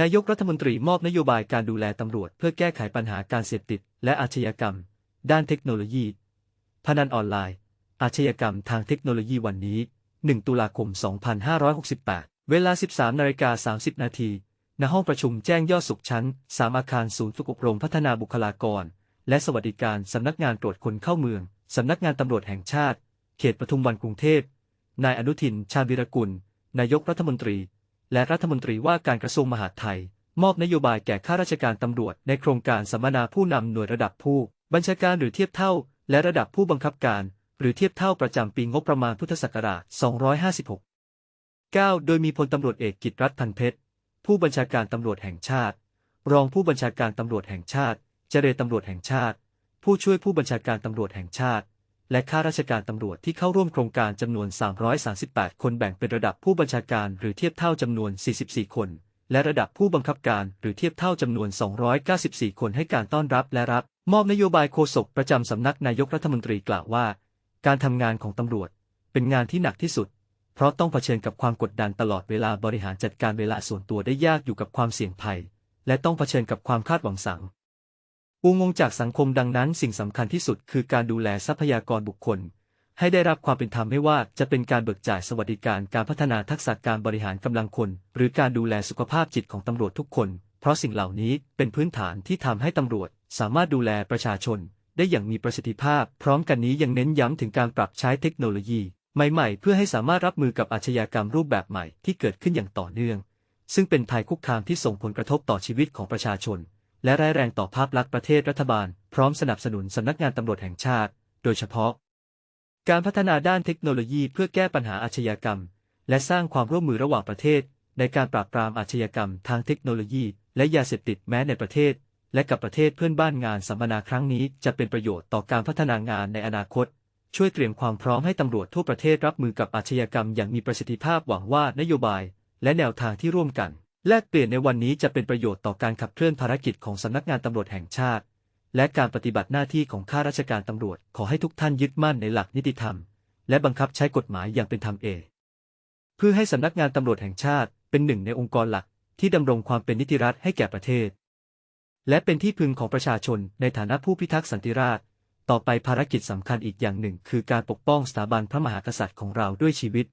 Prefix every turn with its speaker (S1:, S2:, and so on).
S1: นายกรัฐมนตรีมอบนโยบายการดูแลตำรวจ เพื่อแก้ไขปัญหาการเสพติด และอาชญากรรม ด้านเทคโนโลยี พนันออนไลน์ อาชญากรรมทางเทคโนโลยีวันนี้ 1 ตุลาคม 2568 เวลา 13นาฬิกา30 นาทีณห้องประชุมแจ้งยอดสุขชั้น 3 อาคารศูนย์ฝึกอบรมพัฒนาบุคลากร และสวัสดิการสำนักงานตรวจคนเข้าเมือง สำนักงานตำรวจแห่งชาติ เขตปทุมวันกรุงเทพ นายอนุทิน ชาญวิรกุล นายกรัฐมนตรี และรัฐมนตรีว่าการกระทรวงมหาดไทย มอบนโยบายแก่ข้าราชการตำรวจในโครงการสัมมนาผู้นำหน่วยระดับผู้ บัญชาการหรือเทียบเท่า และระดับผู้บังคับการ หรือเทียบเท่าประจำปีงบประมาณพุทธศักราช 256 9โดยมีพลตำรวจเอกกิตรัฐพันเพชร ผู้บัญชาการตำรวจแห่งชาติ รองผู้บัญชาการตำรวจแห่งชาติ เจรตำรวจแห่งชาติ ผู้ช่วยผู้บัญชาการตำรวจแห่งชาติ และข้าราชการตำรวจที่เข้าร่วมโครงการจำนวน 338 คนแบ่งเป็นระดับผู้บัญชาการหรือเทียบเท่าจำนวน 44 คน และระดับผู้บังคับการหรือเทียบเท่าจำนวน 294 คนให้การต้อนรับและรับ มอบนโยบายโฆษกประจำสำนักนายกรัฐมนตรีกล่าวว่า การทำงานของตำรวจ เป็นงานที่หนักที่สุด เพราะต้องเผชิญกับความกดดันตลอดเวลาบริหารจัดการเวลาส่วนตัวได้ยากอยู่กับความเสี่ยงภัย และต้องเผชิญกับความคาดหวังสัง ปูงงจากสังคมดังนั้นสิ่งสำคัญที่สุดคือการดูแลทรัพยากรบุคคล ให้ได้รับความเป็นธรรมไม่ว่าจะเป็นการเบิกจ่ายสวัสดิการการพัฒนาทักษะการบริหารกำลังคน หรือการดูแลสุขภาพจิตของตำรวจทุกคน เพราะสิ่งเหล่านี้เป็นพื้นฐานที่ทำให้ตำรวจ สามารถดูแลประชาชน ได้อย่างมีประสิทธิภาพ พร้อมกันนี้ยังเน้นย้ำถึงการปรับใช้เทคโนโลยี ใหม่ๆ เพื่อให้สามารถรับมือกับอาชญากรรมรูปแบบใหม่ที่เกิดขึ้นอย่างต่อเนื่อง ซึ่งเป็นภัยคุกคามที่ส่งผลกระทบต่อชีวิตของประชาชน และร้ายแรงต่อภาพลักษณ์ประเทศรัฐบาล พร้อมสนับสนุนสำนักงานตำรวจแห่งชาติ โดยเฉพาะ การพัฒนาด้านเทคโนโลยีเพื่อแก้ปัญหาอาชญากรรม และสร้างความร่วมมือระหว่างประเทศ ในการปราบปรามอาชญากรรม ทางเทคโนโลยี และยาเสพติดแม้ในประเทศ และกับประเทศเพื่อนบ้านงานสัมมนาครั้งนี้จะเป็นประโยชน์ต่อการพัฒนางานในอนาคตช่วยเตรียมความพร้อมให้ตำรวจทั่วประเทศรับมือกับอาชญากรรมอย่างมีประสิทธิภาพหวังว่านโยบาย และแนวทางที่ร่วมกัน แลกเปลี่ยนในวันนี้จะเป็นประโยชน์ต่อการขับเคลื่อนภารกิจของสำนักงานตำรวจแห่งชาติ และการปฏิบัติหน้าที่ของข้าราชการตำรวจ ขอให้ทุกท่านยึดมั่นในหลักนิติธรรม และบังคับใช้กฎหมายอย่างเป็นธรรมเองเพื่อให้สำนักงานตำรวจแห่งชาติเป็นหนึ่งในองค์กรหลัก ที่ดำรงความเป็นนิติรัฐให้แก่ประเทศ และเป็นที่พึงของประชาชนในฐานะผู้พิทักษ์สันติราษฎร์ต่อไปภารกิจสำคัญอีกอย่างหนึ่ง คือการปกป้องสถาบันพระมหากษัตริย์ของเราด้วยชีวิต